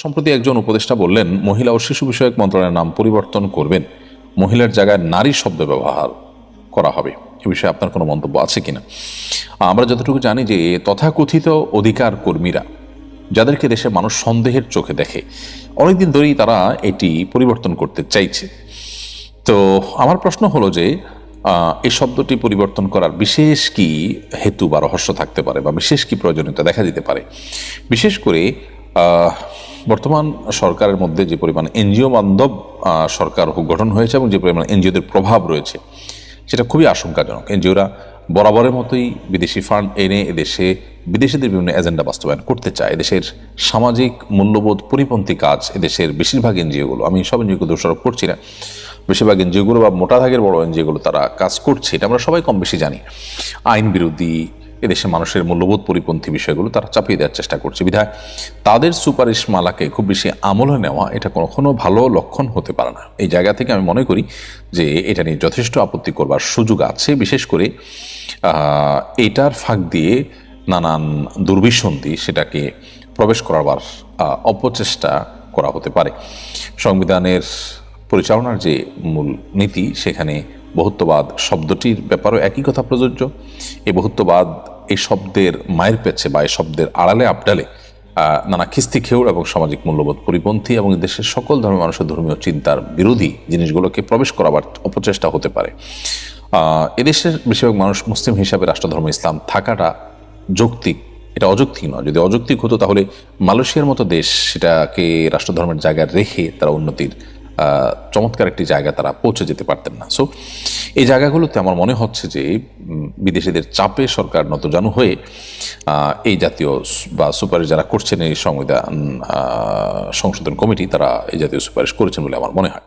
সম্প্রতি একজন উপদেষ্টা বললেন, মহিলা ও শিশু বিষয়ক মন্ত্রণালয়ের নাম পরিবর্তন করবেন। মহিলার জায়গায় নারী শব্দ ব্যবহার করা হবে। এ বিষয়ে আপনার কোনো মন্তব্য আছে কিনা? আমরা যতটুকু জানি যে তথাকথিত অধিকার কর্মীরা, যাদেরকে দেশে মানুষ সন্দেহের চোখে দেখে, অনেকদিন ধরেই তারা এটি পরিবর্তন করতে চাইছে। তো আমার প্রশ্ন হলো যে এই শব্দটি পরিবর্তন করার বিশেষ কি হেতু বা রহস্য থাকতে পারে বা বিশেষ কি প্রয়োজনীয়তা দেখা দিতে পারে? বিশেষ করে বর্তমান সরকারের মধ্যে যে পরিমাণ এনজিও বান্ধব সরকার গঠন হয়েছে এবং যে পরিমাণ এনজিওদের প্রভাব রয়েছে, সেটা খুবই আশঙ্কাজনক। এনজিওরা বরাবরের মতোই বিদেশি ফান্ড এনে এদেশে, বিদেশিদের বিভিন্ন এজেন্ডা বাস্তবায়ন করতে চায়। এদেশের সামাজিক মূল্যবোধ পরিপন্থী কাজ, এদেশের বেশিরভাগ এনজিওগুলো, আমি সব এনজিওকে দোষারোপ করছি না, বেশিরভাগ এনজিওগুলো বা মোটা ভাগের বড় এনজিওগুলো তারা কাজ করছে, এটা আমরা সবাই কম বেশি জানি। আইন বিরোধী এদেশের মানুষের মূল্যবোধ পরিপন্থী বিষয়গুলো তারা চাপিয়ে দেওয়ার চেষ্টা করছে। বিধায় তাদের সুপারিশ মালাকে খুব বেশি আমলে নেওয়া এটা কখনো ভালো লক্ষণ হতে পারে না। এই জায়গা থেকে আমি মনে করি যে এটা নিয়ে যথেষ্ট আপত্তি করবার সুযোগ আছে। বিশেষ করে এটার ফাঁক দিয়ে নানান দুর্বিসন্ধি সেটাকে প্রবেশ করাবার অপচেষ্টা করা হতে পারে। সংবিধানের পরিচালনার যে মূল নীতি সেখানে বহুত্ববাদ শব্দটির ব্যাপারেও একই কথা প্রযোজ্য। এই বহুত্ববাদ এই শব্দের মায়ের পেছে বা এই শব্দের আড়ালে, আপডালে নানা খিস্তি খেউড় এবং সামাজিক মূল্যবোধ পরিপন্থী এবং দেশের সকল ধর্মের মানুষের ধর্মীয় চিন্তার বিরোধী জিনিসগুলোকে প্রবেশ করাবার অপচেষ্টা হতে পারে। এদেশের বেশিরভাগ মানুষ মুসলিম হিসাবে রাষ্ট্রধর্ম, ইসলাম থাকাটা যৌক্তিক, এটা অযৌক্তিক নয়। যদি অযৌক্তিক হতো, তাহলে মালয়েশিয়ার মতো দেশ সেটাকে রাষ্ট্রধর্মের জায়গায় রেখে তারা উন্নতির চমৎকার একটি জায়গা তারা পৌঁছে যেতে পারতেন না। সো এই জায়গাগুলোতে আমার মনে হচ্ছে যে বিদেশিদের চাপে সরকার নতজানু হয়ে এই জাতীয় বা সুপারিশ যারা করছেন এই সংবিধান সংশোধন কমিটি, তারা এই জাতীয় সুপারিশ করেছেন বলে আমার মনে হয়।